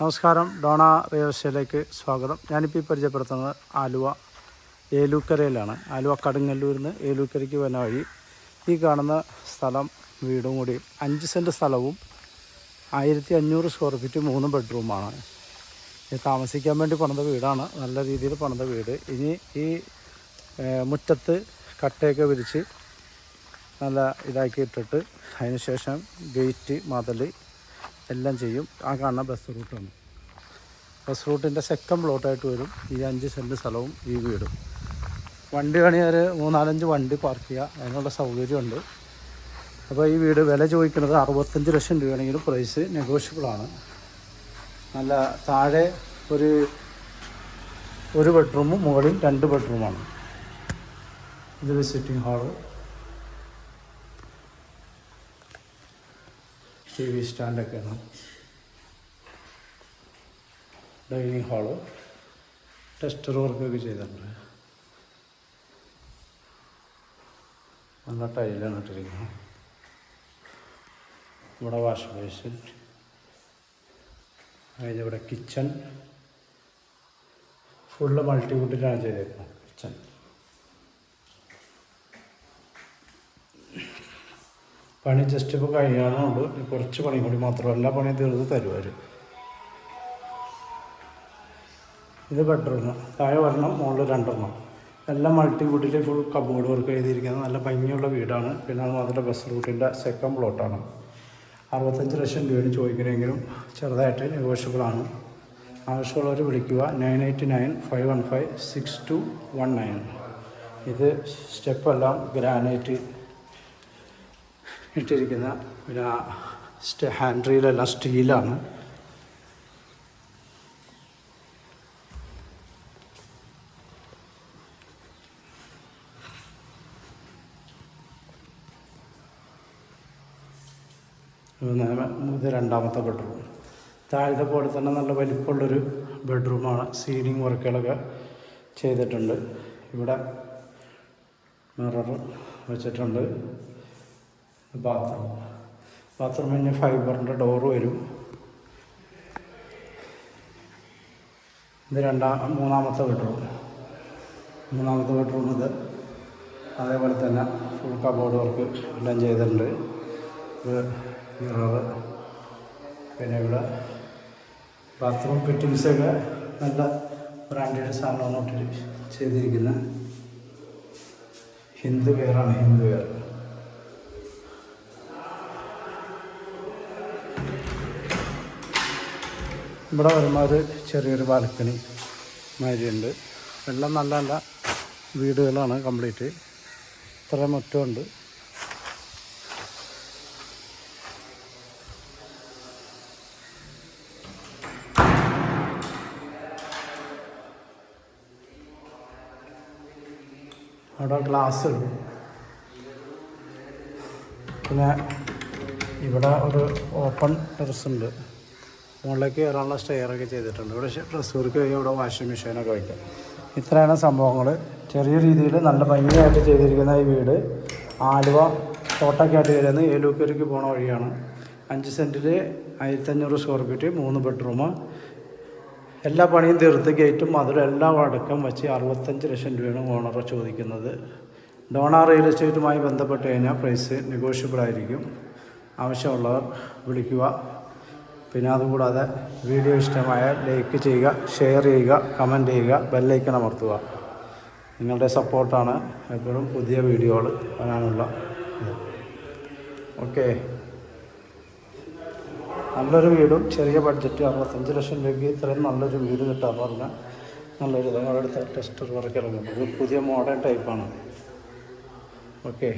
നമസ്കാരം. ഡോണ റിയൽസിലേക്ക് സ്വാഗതം. ഞാനിപ്പോൾ പരിചയപ്പെടുത്തുന്നത് ആലുവ ഏലൂക്കരയിലാണ്. ആലുവ കടുങ്ങല്ലൂരിൽ നിന്ന് ഏലൂക്കരയ്ക്ക് വരുന്ന വഴി ഈ കാണുന്ന സ്ഥലം വീടും കൂടി അഞ്ച് സെന്റ് സ്ഥലവും ആയിരത്തി അഞ്ഞൂറ് സ്ക്വയർ ഫീറ്റ് മൂന്ന് ബെഡ്റൂമാണ്. താമസിക്കാൻ വേണ്ടി പണിത വീടാണ്. നല്ല രീതിയിൽ പണിത വീട്. ഇനി ഈ മുറ്റത്ത് കട്ടയൊക്കെ വിരിച്ച് നല്ല ഇതാക്കി ഇട്ടിട്ട് അതിനുശേഷം ഗേറ്റ് മതിൽ എല്ലാം ചെയ്യും. ആ കാണുന്ന ബസ് റൂട്ടാണ് ബസ് റൂട്ടിന്റെ സെക്കൻഡ് പ്ലോട്ടായിട്ട് വരും. ഈ അഞ്ച് സെന്റ് സ്ഥലവും ഈ വീടും. വണ്ടി വേണമെങ്കിൽ ഒരു മൂന്നാലഞ്ച് വണ്ടി പാർക്ക് ചെയ്യുക അതിനുള്ള സൗകര്യമുണ്ട്. അപ്പോൾ ഈ വീട് വില ചോദിക്കുന്നത് അറുപത്തഞ്ച് ലക്ഷം രൂപയാണെങ്കിലും പ്രൈസ് നെഗോഷ്യബിളാണ് നല്ല താഴെ ഒരു ഒരു ബെഡ്റൂമും മുകളിൽ രണ്ട് ബെഡ്റൂമാണ് ഇതൊരു സിറ്റിംഗ് ഹാൾ ടി വി സ്റ്റാൻഡൊക്കെയാണ് ഡൈനിങ് ഹാൾ ടെസ്റ്റർ വർക്കൊക്കെ ചെയ്തിട്ടുണ്ട്. നല്ല ടൈലാണ് ഇട്ടിരിക്കുന്നത്. ഇവിടെ വാഷ് ബേസിൻ അതിന്റെ ഇവിടെ കിച്ചൺ ഫുള്ള് മൾട്ടിവുഡിലാണ് ചെയ്തേക്കുന്നത് കിച്ചൺ. പണി ജസ്റ്റ് ഇപ്പോൾ കഴിയാനുണ്ട് കുറച്ച് പണി കൂടി മാത്രം എല്ലാ പണിയും തീർത്ത് തരുവാർ ഇത് ബെഡ്റൂം താഴെ ഒരെണ്ണം മുകളിൽ രണ്ടെണ്ണം. എല്ലാം മൾട്ടി വുഡിൽ ഫുൾ കബോർഡ് വർക്ക് ചെയ്തിരിക്കുന്നത്. നല്ല ഭംഗിയുള്ള വീടാണ്. പിന്നെ അത് മാത്രമല്ല ബസ് റൂട്ടിന്റെ സെക്കൻഡ് പ്ലോട്ടാണ് അറുപത്തഞ്ച് ലക്ഷം രൂപയാണ് ചോദിക്കണമെങ്കിലും ചെറുതായിട്ട് നെഗോഷ്യബിളാണ് ആവശ്യമുള്ളവർ വിളിക്കുക. Nine eight nine five one five six two one nine ഇത് സ്റ്റെപ്പെല്ലാം ഗ്രാനൈറ്റ് ഇട്ടിരിക്കുന്ന പിന്നെ ഹാൻഡ് റീലെല്ലാം സ്റ്റീലാണ്. ഇത് രണ്ടാമത്തെ ബെഡ്റൂം. താഴത്തെ പോലെ തന്നെ നല്ല വലിപ്പമുള്ളൊരു ബെഡ്റൂമാണ്. സീലിംഗ് വർക്കുകളൊക്കെ ചെയ്തിട്ടുണ്ട്. ഇവിടെ മിറർ വെച്ചിട്ടുണ്ട്. ബാത്റൂം. ബാത്റൂമിന് ഫൈബറിന്റെ ഡോറ് വരും. ഇത് രണ്ടാം മൂന്നാമത്തെ ബെഡ്റൂം. മൂന്നാമത്തെ ബെഡ്റൂം ഇത്. അതേപോലെ തന്നെ ഫുൾ കബോർഡ് വർക്ക് എല്ലാം ചെയ്തിട്ടുണ്ട്. ഇത് മിററ് പിന്നെ ഇവിടെ ബാത്റൂം ഫിറ്റിങ്സൊക്കെ നല്ല ബ്രാൻഡഡ് സാധനമാണ് നോട്ടിൽ ചെയ്തിരിക്കുന്ന. ഹിന്ദു വെയറാണ് ഹിന്ദു വെയർ ഇവിടെ വരുമ്പോൾ ഒരു ചെറിയൊരു ബാൽക്കണി മാതിരിയുണ്ട്. എല്ലാം നല്ല നല്ല വീടുകളാണ് കംപ്ലീറ്റ്. ഇത്ര മുറ്റമുണ്ട്. അവിടെ ഗ്ലാസ് പിന്നെ ഇവിടെ ഒരു ഓപ്പൺ ടെറസ് ഉണ്ട്. മുകളിലേക്ക് കയറാനുള്ള സ്റ്റെയറൊക്കെ ചെയ്തിട്ടുണ്ട്. ഇവിടെ ഡ്രസ്സ് വർക്ക് കഴിഞ്ഞാൽ ഇവിടെ വാഷിംഗ് മെഷീനൊക്കെ വയ്ക്കാം ഇത്രയാണ് സംഭവങ്ങൾ ചെറിയ രീതിയിൽ നല്ല ഭംഗിയായിട്ട് ചെയ്തിരിക്കുന്ന ഈ വീട്. ആലുവ തോട്ടക്കാട്ട് കയറുന്ന ഏലൂപ്പേരിക്ക് പോണ വഴിയാണ്. അഞ്ച് സെന്റിൽ ആയിരത്തഞ്ഞൂറ് സ്ക്വയർ ഫീറ്റ് മൂന്ന് ബെഡ്റൂം എല്ലാ പണിയും തീർത്ത് ഗേറ്റും അതിലും എല്ലാം അടക്കം വെച്ച് അറുപത്തഞ്ച് ലക്ഷം രൂപയാണ് ഓണർ ചോദിക്കുന്നത്. ഡോണ റിയൽ എസ്റ്റേറ്റുമായി ബന്ധപ്പെട്ട് കഴിഞ്ഞാൽ പ്രൈസ് നെഗോഷ്യബിൾ ആയിരിക്കും. ആവശ്യമുള്ളവർ വിളിക്കുക. പിന്നെ അതുകൂടാതെ വീഡിയോ ഇഷ്ടമായാൽ ലൈക്ക് ചെയ്യുക ഷെയർ ചെയ്യുക കമന്റ് ചെയ്യുക ബെല്ലൈക്കൺ അമർത്തുക. നിങ്ങളുടെ സപ്പോർട്ടാണ് എപ്പോഴും പുതിയ വീഡിയോകൾ വരാനുള്ള ഓക്കെ. നല്ലൊരു വീടും ചെറിയ ബഡ്ജറ്റ് അറുപത്തഞ്ച് ലക്ഷം രൂപയ്ക്ക് ഇത്രയും നല്ലൊരു വീട് കിട്ടാൻ പറഞ്ഞാൽ നല്ലൊരു അടുത്ത ടെസ്റ്റർ വർക്ക് ഇറങ്ങുന്നത്. പുതിയ മോഡേൺ ടൈപ്പാണ് ഓക്കെ.